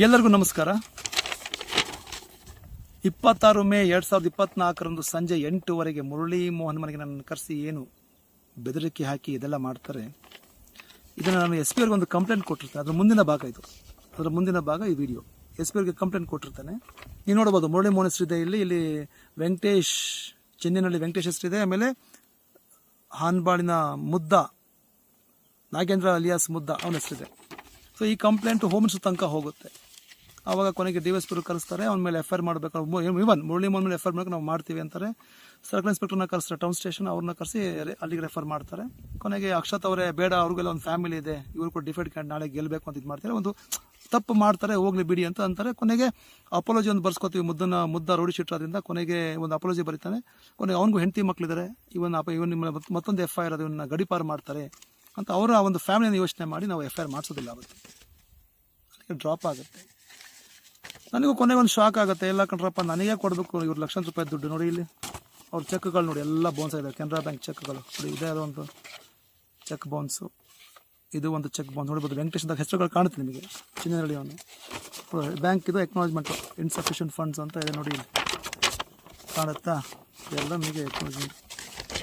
ಎಲ್ಲರಿಗೂ ನಮಸ್ಕಾರ. ಇಪ್ಪತ್ತಾರು ಮೇ ಎರಡು ಸಾವಿರದ ಇಪ್ಪತ್ನಾಲ್ಕರಂದು ಸಂಜೆ ಎಂಟುವರೆಗೆ ಮುರಳಿ ಮೋಹನ್ ಮನೆಗೆ ನನ್ನ ಕರೆಸಿ ಏನು ಬೆದರಿಕೆ ಹಾಕಿ ಇದೆಲ್ಲ ಮಾಡ್ತಾರೆ. ಇದನ್ನು ನಾನು ಎಸ್ ಪಿ ಅವ್ರಿಗೆ ಒಂದು ಕಂಪ್ಲೇಂಟ್ ಕೊಟ್ಟಿರ್ತೇನೆ. ಅದರ ಮುಂದಿನ ಭಾಗ ಇದು. ಅದರ ಮುಂದಿನ ಭಾಗ ಈ ವಿಡಿಯೋ. ಎಸ್ ಪಿ ಅವ್ರಿಗೆ ಕಂಪ್ಲೇಂಟ್ ಕೊಟ್ಟಿರ್ತಾನೆ. ನೀವು ನೋಡ್ಬೋದು ಮುರಳಿ ಮೋಹನ್ ಹೆಸರಿದೆ ಇಲ್ಲಿ. ಇಲ್ಲಿ ವೆಂಕಟೇಶ್, ಚೆನ್ನೈನಲ್ಲಿ ವೆಂಕಟೇಶ್ ಹೆಸರಿದೆ ಆಮೇಲೆ ಹಾನ್ಬಾಳಿನ ಮುದ್ದ, ನಾಗೇಂದ್ರ ಅಲಿಯಾಸ್ ಮುದ್ದ ಅವನ ಹೆಸರಿದೆ ಸೊ ಈ ಕಂಪ್ಲೇಂಟ್ ಹೋಮ್ಸ್ ತನಕ ಹೋಗುತ್ತೆ. ಆವಾಗ ಕೊನೆಗೆ ಡಿ ಎಸ್ ಪಿರು ಕರೆಸ್ತಾರೆ, ಅವನ ಮೇಲೆ ಎಫ್ ಐ ಆರ್ ಮಾಡಬೇಕು. ಇವನ್ ಮುರಳಿ ಮೋಹನ್ ಮೇಲೆ ಎಫ್ ಐ ನಾವು ಮಾಡ್ತೀವಿ ಅಂತಾರೆ. ಸರ್ಕಲ್ ಇನ್ಸ್ಪೆಕ್ಟರ್ನ ಕರೆಸ್ತಾರೆ ಟೌನ್ ಸ್ಟೇಷನ್ ಅವ್ರನ್ನ ಕರೆಸಿ ಅಲ್ಲಿಗೆ ರೆಫರ್ ಮಾಡ್ತಾರೆ. ಕೊನೆಗೆ ಅಕ್ಷತ್ ಅವರೇ, ಬೇಡ, ಅವ್ರಿಗೆಲ್ಲ ಒಂದು ಫ್ಯಾಮಿಲಿ ಇದೆ. ಇವ್ರು ಕೂಡ ಡಿಫೆಂಡ್ ಕ್ಯಾಂಡ್ ನಾಳೆ ಗೆಲ್ಲಬೇಕು ಅಂತ ಇದು ಮಾಡ್ತಾರೆ. ಒಂದು ತಪ್ಪು ಮಾಡ್ತಾರೆ, ಹೋಗ್ಲಿ ಬಿಡಿ ಅಂತ ಅಂತಾರೆ. ಕೊನೆಗೆ ಅಪಾಲಜಿ ಒಂದು ಬರ್ಸ್ಕೊತೀವಿ, ಮುದ್ದನ್ನ ಮುದ್ದ ರೋಡಿ ಶಿಟ್ರಾದ್ರಿಂದ ಕೊನೆಗೆ ಒಂದು ಅಪಾಲಜಿ ಬರೀತಾನೆ. ಕೊನೆಗೆ ಅವನಿಗೂ ಹೆಂಡತಿ ಮಕ್ಕಳಿದ್ದಾರೆ ಇವನ್ ಅಪ ಇವನ್ ನಿಮ್ಮ ಮತ್ತೊಂದು ಎಫ್ ಐ ಆರ್ ಅದು, ಇವನ್ನ ಗಡಿಪಾರು ಮಾಡ್ತಾರೆ. ಅಂತ ಅವರ ಒಂದು ಫ್ಯಾಮಿಲಿಯನ್ನು ಯೋಚನೆ ಮಾಡಿ ನಾವು ಎಫ್ ಐ ಆರ್ ಮಾಡಿಸೋದಿಲ್ಲ ಅವತ್ತು. ಅದಕ್ಕೆ ಡ್ರಾಪ್ ಆಗುತ್ತೆ. ನನಗೂ ಕೊನೆಗೆ ಒಂದು ಶಾಕ್ ಆಗುತ್ತೆ. ಎಲ್ಲ ಕಂಡ್ರಪ್ಪ, ನನಗೆ ಕೊಡಬೇಕು ಇವ್ರು ಲಕ್ಷಾಂತರ ರೂಪಾಯಿ ದುಡ್ಡು ನೋಡಿ ಇಲ್ಲಿ. ಅವ್ರ ಚೆಕ್ಗಳು ನೋಡಿ ಎಲ್ಲ ಬೌನ್ಸ್ ಆಗಿದೆ ಕೆನರಾ ಬ್ಯಾಂಕ್ ಚೆಕ್ಗಳು. ನೋಡಿ ಇದೇ ಒಂದು ಚೆಕ್ ಬೌನ್ಸು ಇದು ಒಂದು ಚೆಕ್ ಬೌನ್ಸ್ ನೋಡ್ಬೋದು ವೆಂಕಟೇಶ್ ಅಂತ ಹೆಸರುಗಳು ಕಾಣುತ್ತೆ ನಿಮಗೆ. ಚಿನ್ನಹಳ್ಳಿ ಅವನು ಬ್ಯಾಂಕ್ ಇದು ಎಕ್ನಾಲಜ್ಮೆಂಟು ಇನ್ಸಫಿಷಿಯಂಟ್ ಫಂಡ್ಸ್ ಅಂತ ಇದೆ ನೋಡಿ ಇಲ್ಲಿ. ಕಾಣುತ್ತಾ? ಎಲ್ಲ ನಿಮಗೆ ಎಕ್ನಾಲಜ್ಮೆಂಟ್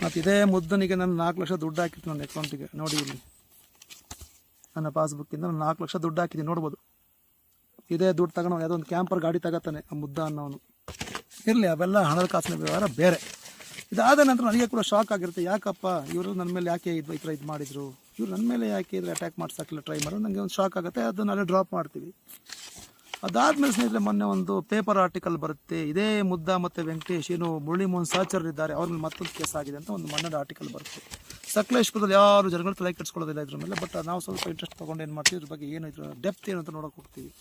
ಮತ್ತು ಇದೇ ಮುದ್ದನಿಗೆ ನಾನು ನಾಲ್ಕು ಲಕ್ಷ ದುಡ್ಡು ಹಾಕಿತ್ತು ನನ್ನ ಅಕೌಂಟಿಗೆ ನೋಡಿ ಇಲ್ಲಿ. ನನ್ನ ಪಾಸ್ಬುಕ್ಕಿಂದ ನಾನು ನಾಲ್ಕು ಲಕ್ಷ ದುಡ್ಡು ಹಾಕಿದ್ದೀನಿ ನೋಡ್ಬೋದು. ಇದೇ ದುಡ್ಡು ತಗೊಂಡು ಯಾವುದೋ ಒಂದು ಕ್ಯಾಂಪರ್ ಗಾಡಿ ತಗೋತಾನೆ, ಆ ಮುದ್ದ ಅನ್ನೋನು ಇರಲಿ, ಅವೆಲ್ಲ ಹಣದ ಕಾಸಿನ ವ್ಯವಹಾರ ಬೇರೆ. ಇದಾದ ನಂತರ ನನಗೆ ಕೂಡ ಶಾಕ್ ಆಗಿರುತ್ತೆ. ಯಾಕಪ್ಪ, ಇವರು ನನ್ನ ಮೇಲೆ ಯಾಕೆ ಇದು ಈ ಥರ ಇದು ಮಾಡಿದ್ರು? ಇವರು ನನ್ನ ಮೇಲೆ ಯಾಕೆ ಇದ್ರೆ ಅಟ್ಯಾಕ್ ಮಾಡ್ಸೋಕ್ಕಿಲ್ಲ ಟ್ರೈ ಮಾಡೋದು ನನಗೆ ಒಂದು ಶಾಕ್ ಆಗುತ್ತೆ. ಅದನ್ನ ಅಲ್ಲೇ ಡ್ರಾಪ್ ಮಾಡ್ತೀವಿ. ಅದಾದ್ಮೇಲೆ ಸ್ನೇಹಿತರೆ, ಮೊನ್ನೆ ಒಂದು ಪೇಪರ್ ಆರ್ಟಿಕಲ್ ಬರುತ್ತೆ. ಇದೇ ಮುದ್ದ ಮತ್ತು ವೆಂಕಟೇಶ್ ಏನು ಮುರಳಿ ಮೋಹನ್ ಸಾಚರ್ ಇದ್ದಾರೆ. ಅವ್ರ ಮೇಲೆ ಮತ್ತೊಂದು ಕೇಸ್ ಆಗಿದೆ ಅಂತ ಒಂದು ಮಣ್ಣದ ಆರ್ಟಿಕಲ್ ಬರುತ್ತೆ. ಸಕಲೇಶ್ಪುರದಲ್ಲಿ ಯಾರು ಜನಗಳು ತಲೆ ಕೆಡಿಸ್ಕೊಳ್ಳೋದಿಲ್ಲ ಇದ್ರ ಮೇಲೆ ಬಟ್ ನಾವು ಸ್ವಲ್ಪ ಇಂಟ್ರೆಸ್ಟ್ ತೊಗೊಂಡು ಏನು ಮಾಡ್ತೀವಿ? ಇದ್ರ ಬಗ್ಗೆ ಏನು ಇದ್ರ ಡೆಪ್ತ್ ಏನು ಅಂತ ನೋಡೋಕೆ ಹೋಗ್ತೀವಿ.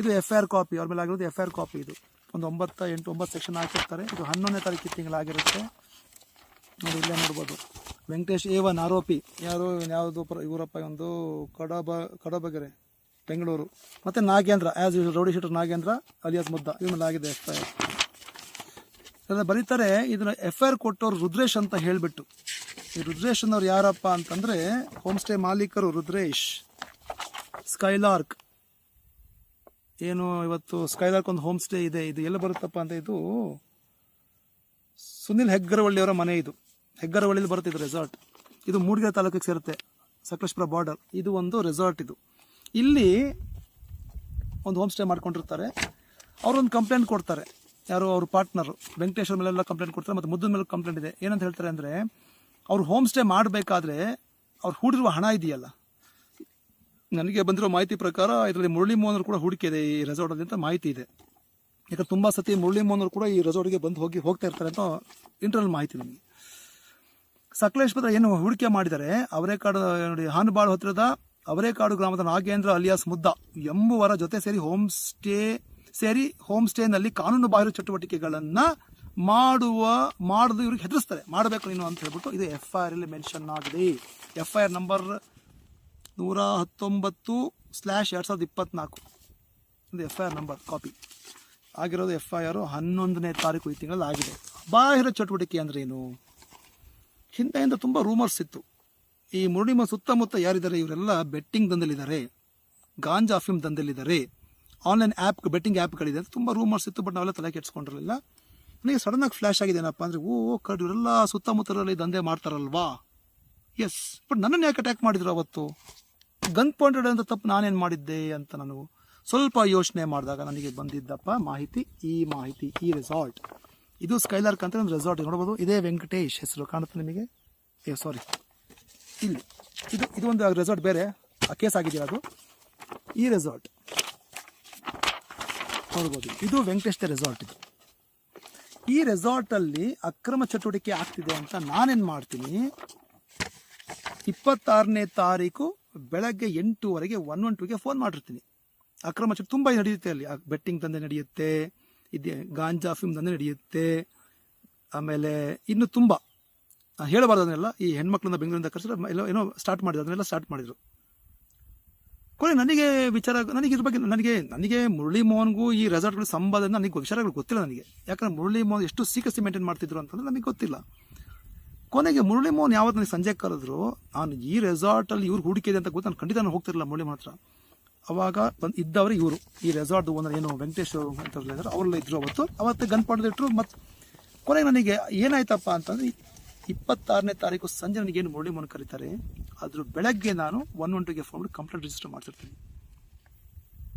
ಇದು ಎಫ್ ಐ ಆರ್ ಕಾಪಿ ಅವ್ರ ಮೇಲೆ ಆಗಿರೋದು ಎಫ್ ಐ ಆರ್ ಕಾಪಿ ಇದು. ಒಂದು ಒಂಬತ್ತು, ಎಂಟು, ಒಂಬತ್ತು ಸೆಕ್ಷನ್ ಹಾಕಿರ್ತಾರೆ. ಇದು ಹನ್ನೊಂದನೇ ತಾರೀಕು ತಿಂಗಳಾಗಿರುತ್ತೆ ನೋಡಿ, ಇಲ್ಲೇ ನೋಡ್ಬೋದು. ವೆಂಕಟೇಶ್ ಎ ಒನ್ ಆರೋಪಿ ಯಾರು ಯಾವುದು ಪರ ಇವರಪ್ಪ ಒಂದು ಕಡಬ ಕಡಬಗೆರೆ. ಬೆಂಗಳೂರು. ಮತ್ತು Nagendra as usual rowdy sheeter Nagendra, alias Mudda ಇವನ್ನೆಲ್ಲ ಆಗಿದೆ ಎಫ್ ಐ ಆರ್ ಬರೀತಾರೆ, ಇದನ್ನ ಎಫ್ ಐ ಆರ್ ಕೊಟ್ಟವ್ರು ರುದ್ರೇಶ್ ಅಂತ ಹೇಳಿಬಿಟ್ಟು. ಈ ರುದ್ರೇಶ್ ಅನ್ನೋರು ಯಾರಪ್ಪ ಅಂತಂದರೆ ಹೋಮ್ ಸ್ಟೇ ಮಾಲೀಕರು ರುದ್ರೇಶ್ ಸ್ಕೈಲಾರ್ಕ್ ಏನು ಇವತ್ತು ಸ್ಕೈಲಾರ್ಕ್ ಒಂದು ಹೋಮ್ ಸ್ಟೇ ಇದೆ, ಇದು ಎಲ್ಲಿ ಬರುತ್ತಪ್ಪ ಅಂತ ಇದು ಸುನಿಲ್ ಹೆಗ್ಗರವಳ್ಳಿಯವರ ಮನೆ ಇದು. ಹೆಗ್ಗರವಳ್ಳಿಲಿ ಬರುತ್ತೆ ಇದು ರೆಸಾರ್ಟ್ ಇದು ಮೂಡಿಗೆರೆ ತಾಲೂಕಿಗೆ ಸೇರುತ್ತೆ, ಸಕಲೇಶ್ಪುರ ಬಾರ್ಡರ್ ಇದು ಒಂದು ರೆಸಾರ್ಟ್ ಇದು. ಇಲ್ಲಿ ಒಂದು ಹೋಮ್ ಸ್ಟೇ ಮಾಡ್ಕೊಂಡಿರ್ತಾರೆ. ಅವರೊಂದು ಕಂಪ್ಲೇಂಟ್ ಕೊಡ್ತಾರೆ. ಯಾರು ಅವ್ರ ಪಾರ್ಟ್ನರು ವೆಂಕಟೇಶ್ವರ ಮೇಲೆಲ್ಲ ಕಂಪ್ಲೇಂಟ್ ಕೊಡ್ತಾರೆ ಮತ್ತು ಮುದ್ದಿನ ಮೇಲೆ ಕಂಪ್ಲೇಂಟ್ ಇದೆ. ಏನಂತ ಹೇಳ್ತಾರೆ ಅಂದರೆ, ಅವ್ರು ಹೋಮ್ ಸ್ಟೇ ಮಾಡಬೇಕಾದ್ರೆ ಅವ್ರು ಹೂಡಿರುವ ಹಣ ಇದೆಯಲ್ಲ. ನನಗೆ ಬಂದಿರೋ ಮಾಹಿತಿ ಪ್ರಕಾರ ಇದರಲ್ಲಿ ಮುರಳಿ ಮೋಹನ್ ಕೂಡ ಹೂಡಿಕೆ ಇದೆ ಈ ರೆಸಾರ್ಟಲ್ಲಿ ಅಂತ ಮಾಹಿತಿ ಇದೆ. ಯಾಕಂದ್ರೆ ತುಂಬ ಸತಿ ಮುರಳಿ ಮೋಹನ್ ಕೂಡ ಈ ರೆಸಾರ್ಟ್ಗೆ ಬಂದು ಹೋಗಿ ಹೋಗ್ತಾ ಇರ್ತಾರೆ ಅಂತ ಇಂಟರ್ನಲ್ ಮಾಹಿತಿ ನನಗೆ ಸಕಲೇಶ್ವರ ಏನು ಹೂಡಿಕೆ ಮಾಡಿದರೆ ಅವರೇ ಕಾಡು, ನೋಡಿ, ಹಾನುಬಾಳ್ ಹತ್ತಿರದ ಅವರೇಕಾಡು ಗ್ರಾಮದ ನಾಗೇಂದ್ರ ಅಲಿಯಾಸ್ ಮುದ್ದ ಎಂಬುವರ ಜೊತೆ ಸೇರಿ ಹೋಮ್ ಸ್ಟೇ ಸೇರಿ ಹೋಮ್ ಸ್ಟೇನಲ್ಲಿ ಕಾನೂನು ಬಾಹಿರ ಚಟುವಟಿಕೆಗಳನ್ನು ಮಾಡುವ, ಮಾಡದು ಇವ್ರಿಗೆ ಹೆದರಿಸ್ತಾರೆ. ಮಾಡಬೇಕು ನೀನು ಅಂತ ಹೇಳ್ಬಿಟ್ಟು ಇದು ಎಫ್ ಐ ಆರ್ ಅಲ್ಲಿ ಮೆನ್ಷನ್ ಆಗಿದೆ. ಎಫ್ ಐ ಆರ್ ನಂಬರ್ ನೂರ ಹತ್ತೊಂಬತ್ತು ಸ್ಲ್ಯಾಶ್ ಎರಡು ಸಾವಿರದ ಇಪ್ಪತ್ನಾಲ್ಕು. ಇದು F I R number, copy. ಆಗಿರೋದು ಎಫ್ ಐ ಆರು ಹನ್ನೊಂದನೇ ತಾರೀಕು ಈ ತಿಂಗಳಲ್ಲಿ ಆಗಿದೆ. ಬಾಹಿರ ಚಟುವಟಿಕೆ ಅಂದ್ರೆ ಏನು? ಹಿಂದೆಯಿಂದ ತುಂಬ ರೂಮರ್ಸ್ ಇತ್ತು. ಈ ಮುರುಡಿಮ ಸುತ್ತಮುತ್ತ ಯಾರಿದ್ದಾರೆ? ಇವರೆಲ್ಲ ಬೆಟ್ಟಿಂಗ್ ದಂಧೆಲಿದ್ದಾರೆ ಗಾಂಜಾ ಅಫೀಮ್ ದಂಧೆಲಿದ್ದಾರೆ ಆನ್ಲೈನ್ ಆ್ಯಪ್ ಬೆಟ್ಟಿಂಗ್ ಆ್ಯಪ್ಗಳಿದೆ ಅಂತ ತುಂಬ ರೂಮರ್ಸ್ ಇತ್ತು ಬಟ್ ನಾವೆಲ್ಲ ತಲೆ ಕೆಡ್ಸ್ಕೊಂಡಿರಲಿಲ್ಲ. ನನಗೆ ಸಡನ್ ಆಗಿ ಫ್ಲ್ಯಾಶ್ ಆಗಿದೆ ಏನಪ್ಪ ಅಂದರೆ, ಓ ಕಡ್ ಇವರೆಲ್ಲ ಸುತ್ತಮುತ್ತಲಲ್ಲಿ ದಂಧೆ ಮಾಡ್ತಾರಲ್ವಾ? ಎಸ್ ಬಟ್ ನನ್ನನ್ನು ಯಾಕೆ ಅಟ್ಯಾಕ್ ಮಾಡಿದ್ರು ಅವತ್ತು? ಗನ್ ಪಾಯಿಂಟೆಡ್ ಅಂತ ತಪ್ಪು ನಾನೇನು ಮಾಡಿದ್ದೆ ಅಂತ ನಾನು ಸ್ವಲ್ಪ ಯೋಚನೆ ಮಾಡಿದಾಗ ನನಗೆ ಬಂದಿದ್ದಪ್ಪ ಮಾಹಿತಿ, ಈ ಮಾಹಿತಿ, ಈ ರೆಸಾರ್ಟ್ ಇದು ಸ್ಕೈಲಾರ್ಕ್ ಅಂತ ಒಂದು ರೆಸಾರ್ಟ್ ನೋಡ್ಬೋದು, ಇದೇ ವೆಂಕಟೇಶ್ ಹೆಸರು ಕಾಣುತ್ತೆ ನಿಮಗೆ. ಏ ಸಾರಿ ಇಲ್ಲಿ. ಇದು ಇದು ಒಂದು ರೆಸಾರ್ಟ್ ಬೇರೆ. ಆ ಕೇಸ್ ಆಗಿದೆಯಾ ಅದು? ಈ ರೆಸಾರ್ಟ್ ನೋಡ್ಬೋದು. ಇದು ವೆಂಕಟೇಶ್ ರೆಸಾರ್ಟ್ ಇದು. ಈ ರೆಸಾರ್ಟಲ್ಲಿ ಅಕ್ರಮ ಚಟುವಟಿಕೆ ಆಗ್ತಿದೆ ಅಂತ ನಾನೇನು ಮಾಡ್ತೀನಿ? ಇಪ್ಪತ್ತಾರನೇ ತಾರೀಕು ಬೆಳಗ್ಗೆ ಎಂಟೂವರೆಗೆ ಒನ್ ಒನ್ ಟೂಗೆ ಫೋನ್ ಮಾಡಿರ್ತೀನಿ. ಅಕ್ರಮ ಚಟು ತುಂಬ ನಡೆಯುತ್ತೆ ಅಲ್ಲಿ. ಬೆಟ್ಟಿಂಗ್ ತಂದೆ ನಡೆಯುತ್ತೆ, ಇದೆ ಗಾಂಜಾ ಫಿಮ್ ತಂದೆ ನಡೆಯುತ್ತೆ, ಆಮೇಲೆ ಇನ್ನು ತುಂಬ. ಹೇಳಬಾರ್ದು ಅದನ್ನೆಲ್ಲ ಈ ಹೆಣ್ಮಕ್ಳನ್ನ ಬೆಂಗಳೂರಿಂದ ಕರೆಸಿದ್ರೆ ಎಲ್ಲೋ ಏನೋ ಸ್ಟಾರ್ಟ್ ಮಾಡಿದ್ರು, ಅದನ್ನೆಲ್ಲ ಸ್ಟಾರ್ಟ್ ಮಾಡಿದ್ರು. ಕೊನೆ ನನಗೆ ವಿಚಾರ, ನನಗೆ ಇದ್ರ ಬಗ್ಗೆ ನನಗೆ ನನಗೆ ಮುರಳಿ ಮೋಹನ್ಗೂ ಈ ರೆಸಾರ್ಟ್ಗಳ ಸಂಬಂಧ ನನಗೆ ವಿಚಾರಗಳು ಗೊತ್ತಿಲ್ಲ ನನಗೆ. ಯಾಕಂದ್ರೆ ಮುರಳಿ ಮೋಹನ್ ಎಷ್ಟು ಸೀಕ್ರೆಸಿ ಮೇಂಟೈನ್ ಮಾಡ್ತಿದ್ರು ಅಂತಂದ್ರೆ ನನಗೆ ಗೊತ್ತಿಲ್ಲ. ಕೊನೆಗೆ ಮುರಳಿ ಮೋಹನ್ ಯಾವತ್ತು ನನಗೆ ಸಂಜೆ ಕರೆದ್ರು, ನಾನು ಈ ರೆಸಾರ್ಟಲ್ಲಿ ಇವ್ರು ಹೂಡಿಕೆ ಇದೆ ಅಂತ ಗೊತ್ತು ನಾನು ಖಂಡಿತ ನಾನು ಹೋಗ್ತಿರಲಿಲ್ಲ ಮುರಳಿ ಮೋಹನ್ ಅವಾಗ ಬಂದು ಇದ್ದವರು ಇವರು. ಈ ರೆಸಾರ್ಟ್ ಓನರ್ ಏನು ವೆಂಕಟೇಶ್ ಅಂತ ಅವರೆಲ್ಲ ಇದ್ರು ಅವತ್ತು. ಅವತ್ತು ಗನ್ ಪಡೆದಿಟ್ರು ಮತ್ತು ಕೊನೆಗೆ ನನಗೆ ಏನಾಯ್ತಪ್ಪ ಅಂತಂದ್ರೆ ಇಪ್ಪತ್ತಾರನೇ ತಾರೀಕು ಸಂಜೆ ನನಗೆ ಏನು ಮುರಳಿ ಮೋಹನ್ ಕರೀತಾರೆ ಅದ್ರ ಬೆಳಗ್ಗೆ ನಾನು ಒನ್ ಒನ್ ಟುಗೆ ಫೋನ್ ಕಂಪ್ಲೇಂಟ್ ರಿಜಿಸ್ಟರ್ ಮಾಡ್ತಿರ್ತೀನಿ.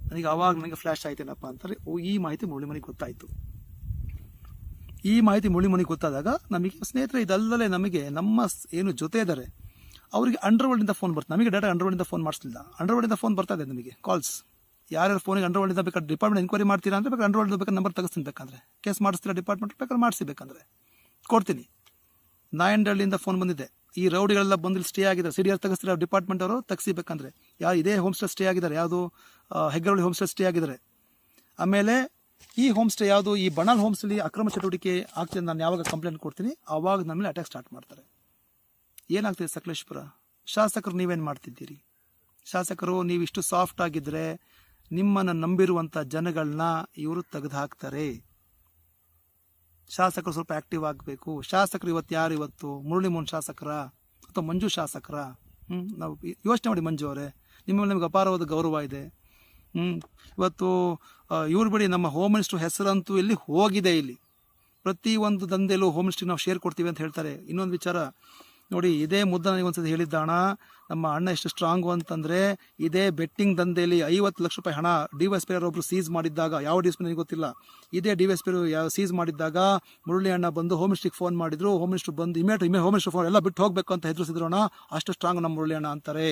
ನನಗೆ ಅವಾಗ ನನಗೆ ಫ್ಲ್ಯಾಶ್ ಆಯ್ತೇನಪ್ಪ ಅಂತಾರೆ ಓ, ಈ ಮಾಹಿತಿ ಮುರಳಿ ಮನೆಗೆ ಗೊತ್ತಾಯಿತು. ಈ ಮಾಹಿತಿ ಮುರಳಿ ಮನೆಗೆ ಗೊತ್ತಾದಾಗ ನಮಗೆ ಸ್ನೇಹಿತರೆ, ಇದಲ್ಲದೆ ನಮಗೆ ನಮ್ಮ ಏನು ಜೊತೆ ಇದ್ದಾರೆ, ಅವರಿಗೆ ಅಂಡರ್ವರ್ಲ್ಡಿಂದ ಫೋನ್ ಬರ್ತದೆ ನಮಗೆ ಡೈರೆಕ್ಟ್ ಅಂಡರ್ವರ್ಲ್ಡಿಂದ ಫೋನ್ ಮಾಡಿಸಲಿಲ್ಲ. ಅಂಡರ್ವರ್ಲ್ಡಿಂದ ಫೋನ್ ಬರ್ತಾ ಇದೆ ನಮಗೆ ಕಾಲ್ಸ್ ಯಾರ್ಯಾರು ಫೋನಿಗೆ ಅಂಡರ್ವರ್ಲ್ಡಿಂದ ಬೇಕಾದ್ರೆ ಡಿಪಾರ್ಟ್ಮೆಂಟ್ ಎನ್ಕ್ವೈರಿ ಮಾಡ್ತೀರಾ ಅಂದರೆ ಬೇಕಾದ್ರೆ ಅಂಡರ್ವರ್ಲ್ಡ್ ಬೇಕಾದ್ರೆ ನಂಬರ್ ತೆಗೆಸ್ತೀನಿ ಬೇಕಂದ್ರೆ. ಕೇಸ್ ಮಾಡಿಸ್ತೀರಾ ಡಿಪಾರ್ಟ್ಮೆಂಟ್ ಬೇಕಾದ್ರೆ ಮಾಡಿಸಿಬೇಕಂದ್ರೆ ಕೊಡ್ತೀನಿ. ನಾಯಂಡಳ್ಳಿಯಿಂದ ಫೋನ್ ಬಂದಿದೆ. ಈ ರೌಡಿಗಳೆಲ್ಲ ಬಂದಿಲ್ಲಿ ಸ್ಟೇ ಆಗಿದ್ದಾರೆ. ಸಿ ಡಿ ಆರ್ ತೆಗಿಸ್ತೀರಾ ಡಿಪಾರ್ಟ್ಮೆಂಟ್ ಅವರು ತೆಗಿಸಿಬೇಕಂದ್ರೆ ಯಾ ಇದೇ ಹೋಮ್ ಸ್ಟೇ ಸ್ಟೇ ಆಗಿದ್ದಾರೆ. ಯಾವುದು ಹೆಗ್ಗರಳ್ಳಿ ಹೋಮ್ ಸ್ಟೇ ಸ್ಟೇ ಆಗಿದ್ದಾರೆ. ಆಮೇಲೆ ಈ ಹೋಮ್ ಸ್ಟೇ ಯಾವುದು, ಈ ಬಣಾಲ್ ಹೋಮ್ ಸ್ಟೇಲಿ ಅಕ್ರಮ ಚಟುವಟಿಕೆ ಆಗ್ತಿದೆ ನಾನು ಯಾವಾಗ ಕಂಪ್ಲೇಂಟ್ ಕೊಡ್ತೀನಿ ಆವಾಗ ನನ್ನ ಮೇಲೆ ಅಟ್ಯಾಕ್ ಸ್ಟಾರ್ಟ್ ಮಾಡ್ತಾರೆ. ಏನಾಗ್ತಿದೆ ಸಕಲೇಶ್ಪುರ? ಶಾಸಕರು ನೀವೇನು ಮಾಡ್ತಿದ್ದೀರಿ? ಶಾಸಕರು ನೀವಿಷ್ಟು ಸಾಫ್ಟ್ ಆಗಿದ್ದರೆ ನಿಮ್ಮನ್ನು ನಂಬಿರುವಂಥ ಜನಗಳನ್ನ ಇವರು ತೆಗೆದು ಹಾಕ್ತಾರೆ ಶಾಸಕರು ಸ್ವಲ್ಪ ಆಕ್ಟಿವ್ ಆಗಬೇಕು. ಶಾಸಕರು ಇವತ್ತು ಯಾರು ಇವತ್ತು? ಮುರಳಿ ಮೋಹನ್ ಶಾಸಕರ ಅಥವಾ ಮಂಜು ಶಾಸಕರ? ಹ್ಞೂ ನಾವು ಯೋಚನೆ ಮಾಡಿ ಮಂಜು ಅವರೇ. ನಿಮ್ಮ ಮೇಲೆ ನಿಮಗೆ ಅಪಾರವಾದ ಗೌರವ ಇದೆ. ಹ್ಞೂ ಇವತ್ತು ಇವ್ರ ಬಿಡಿ ನಮ್ಮ ಹೋಮ್ ಮಿನಿಸ್ಟ್ರ್ ಹೆಸರಂತೂ ಇಲ್ಲಿ ಹೋಗಿದೆ ಇಲ್ಲಿ. ಪ್ರತಿ ಒಂದು ದಂಧೆಲೂ ಹೋಮ್ ಮಿನಿಸ್ಟ್ರಿಗೆ ನಾವು ಶೇರ್ ಕೊಡ್ತೀವಿ ಅಂತ ಹೇಳ್ತಾರೆ. ಇನ್ನೊಂದು ವಿಚಾರ ನೋಡಿ, ಇದೇ ಮುದ್ದ ನನಗೆ ಒಂದ್ಸತಿ ಹೇಳಿದ್ದಾಣ, ನಮ್ಮ ಅಣ್ಣ ಎಷ್ಟು ಸ್ಟ್ರಾಂಗು ಅಂತಂದ್ರೆ, ಇದೇ ಬೆಟ್ಟಿಂಗ್ ದಂಧೆಯಲ್ಲಿ ಐವತ್ತು ಲಕ್ಷ ರೂಪಾಯಿ ಹಣ ಡಿ ಎಸ್ ಪಿ ಒಬ್ರು ಸೀಸ್ ಮಾಡಿದ್ದಾಗ, ಯಾವ ಡಿ ಪಿ ಗೊತ್ತಿಲ್ಲ, ಇದೇ ಡಿ ಪಿ ಯಾವ ಸೀಸ್ ಮಾಡಿದ್ದಾಗ ಮುರಳಿ ಅಣ್ಣ ಬಂದು ಹೋಮ್ ಮಿನಿಸ್ಟ್ರಿಗೆ ಫೋನ್ ಮಾಡಿದ್ರು ಹೋಮ್ ಮಿನಿಸ್ಟರ್ ಬಂದು ಇಮೇಟ್ ಇಮೇ ಹೋಮ್ ಮಿನಿಸ್ಟರ್ ಫೋನ್ ಎಲ್ಲ ಬಿಟ್ಟು ಹೋಗ್ಬೇಕು ಅಂತ ಹೆದರಿಸಿದ್ರು ಅಣ್ಣ, ಅಷ್ಟು ಸ್ಟ್ರಾಂಗ್ ನಮ್ಮ ಮುರಳಿ ಅಣ್ಣ ಅಂತಾರೆ.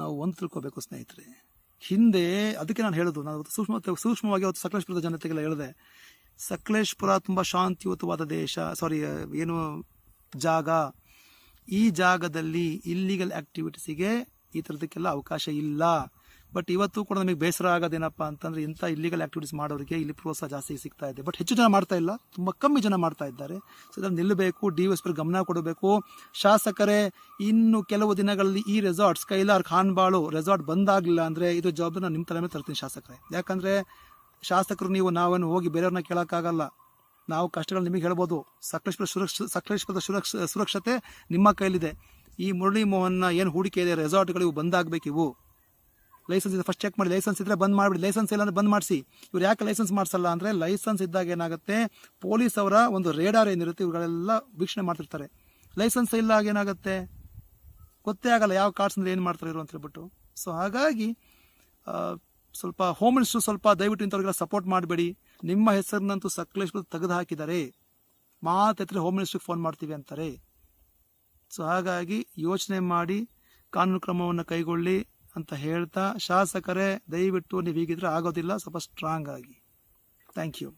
ನಾವು ಒಂದು ತಿಳ್ಕೊಬೇಕು ಸ್ನೇಹಿತರೆ. ಹಿಂದೆ ಅದಕ್ಕೆ ನಾನು ಹೇಳೋದು, ನಾನು ಸೂಕ್ಷ್ಮ, ಸೂಕ್ಷ್ಮವಾಗಿ ಅವತ್ತು ಸಕಲೇಶ್ಪುರದ ಜನತೆಗೆಲ್ಲ ಹೇಳಿದೆ, ಸಕಲೇಶ್ಪುರ ತುಂಬ ಶಾಂತಿಯುತವಾದ ದೇಶ ಸಾರಿ ಏನು ಜಾಗ. ಈ ಜಾಗದಲ್ಲಿ ಇಲ್ಲಿಗಲ್ ಆಕ್ಟಿವಿಟೀಸಿಗೆ ಈ ಥರದಕ್ಕೆಲ್ಲ ಅವಕಾಶ ಇಲ್ಲ. ಬಟ್ ಇವತ್ತು ಕೂಡ ನಮಗೆ ಬೇಸರ ಆಗೋದೇನಪ್ಪ ಅಂತಂದರೆ ಇಂಥ ಇಲ್ಲಿಗಲ್ ಆಕ್ಟಿವಿಟೀಸ್ ಮಾಡೋರಿಗೆ ಇಲ್ಲಿ ಪ್ರೋತ್ಸಾಹ ಜಾಸ್ತಿ ಸಿಗ್ತಾ ಇದೆ. ಬಟ್ ಹೆಚ್ಚು ಜನ ಮಾಡ್ತಾ ಇಲ್ಲ. ತುಂಬ ಕಮ್ಮಿ ಜನ ಮಾಡ್ತಾ ಇದ್ದಾರೆ. ಸೊ ಇದನ್ನು ನಿಲ್ಲಬೇಕು ಡಿ ಎಸ್ ಪಿ ಗಮನ ಕೊಡಬೇಕು. ಶಾಸಕರೇ, ಇನ್ನು ಕೆಲವು ದಿನಗಳಲ್ಲಿ ಈ ರೆಸಾರ್ಟ್ ಸ್ಕೈಲಾರ್ ಖಾನ್ಬಾಳು ರೆಸಾರ್ಟ್ ಬಂದಾಗಲಿಲ್ಲ ಅಂದರೆ ಇದು ಜವಾಬ್ದಾರಿ ನಾನು ನಿಮ್ಮ ತಲೆ ಮೇಲೆ ತರ್ತೀನಿ ಶಾಸಕರೇ. ಯಾಕಂದರೆ ಶಾಸಕರು ನೀವು, ನಾವೇನು ಹೋಗಿ ಬೇರೆಯವ್ರನ್ನ ಕೇಳೋಕ್ಕಾಗಲ್ಲ. ನಾವು ಕಷ್ಟಗಳು ನಿಮಗೆ ಹೇಳ್ಬೋದು. ಸಕಲೇಶ್ವರ ಸುರಕ್ಷ ಸಕಲೇಶ್ವರದ ಸುರಕ್ಷ, ಸುರಕ್ಷತೆ ನಿಮ್ಮ ಕೈಲಿದೆ ಈ ಮುರಳಿ ಮೋಹನ್ನ ಏನು ಹೂಡಿಕೆ ಇದೆ ರೆಸಾರ್ಟ್ಗಳು ಇವು ಬಂದಾಗಬೇಕು ಇವು. ಲೈಸೆನ್ಸ್ ಇದೆ ಫಸ್ಟ್ ಚೆಕ್ ಮಾಡಿ ಲೈಸೆನ್ಸ್ ಇದ್ರೆ ಬಂದ್ ಮಾಡಿಬಿಡಿ. ಲೈಸೆನ್ಸ್ ಇಲ್ಲ ಅಂದರೆ ಬಂದ್ ಮಾಡಿಸಿ. ಇವ್ರು ಯಾಕೆ ಲೈಸೆನ್ಸ್ ಮಾಡಿಸಲ್ಲ ಅಂದರೆ ಲೈಸೆನ್ಸ್ ಇದ್ದಾಗ ಏನಾಗುತ್ತೆ ಪೊಲೀಸ್ ಅವರ ಒಂದು ರೇಡಾರ್ ಏನಿರುತ್ತೆ ಇವುಗಳೆಲ್ಲ ವೀಕ್ಷಣೆ ಮಾಡ್ತಿರ್ತಾರೆ. ಲೈಸೆನ್ಸ್ ಇಲ್ಲ ಆಗ ಏನಾಗುತ್ತೆ, ಗೊತ್ತೇ ಆಗಲ್ಲ ಯಾವ ಕಾರ್ಡ್ಸ್ ಅಂದರೆ ಏನು ಮಾಡ್ತಾರೆ ಇರು ಅಂತ ಹೇಳ್ಬಿಟ್ಟು. ಸೊ ಹಾಗಾಗಿ ಸ್ವಲ್ಪ ಹೋಮ್ ಮಿನಿಸ್ಟರ್ ಸ್ವಲ್ಪ ದಯವಿಟ್ಟು ಇಂಥವ್ರಿಗೆಲ್ಲ ಸಪೋರ್ಟ್ ಮಾಡಬೇಡಿ. ನಿಮ್ಮ ಹೆಸರಿನಂತೂ ಸಕಲೇಶ್ಪುರ ತೆಗೆದು ಹಾಕಿದ್ದಾರೆ. ಮಾತೆತ್ತರೆ ಹೋಮ್ ಮಿನಿಸ್ಟ್ರಿಗೆ ಫೋನ್ ಮಾಡ್ತೀವಿ ಅಂತಾರೆ. ಸೊ ಹಾಗಾಗಿ ಯೋಚನೆ ಮಾಡಿ, ಕಾನೂನು ಕ್ರಮವನ್ನು ಕೈಗೊಳ್ಳಿ ಅಂತ ಹೇಳ್ತಾ, ಶಾಸಕರೇ, ದಯವಿಟ್ಟು ನೀವು ಹೀಗಿದ್ರೆ ಆಗೋದಿಲ್ಲ, ಸ್ವಲ್ಪ ಸ್ಟ್ರಾಂಗ್ ಆಗಿ. Thank you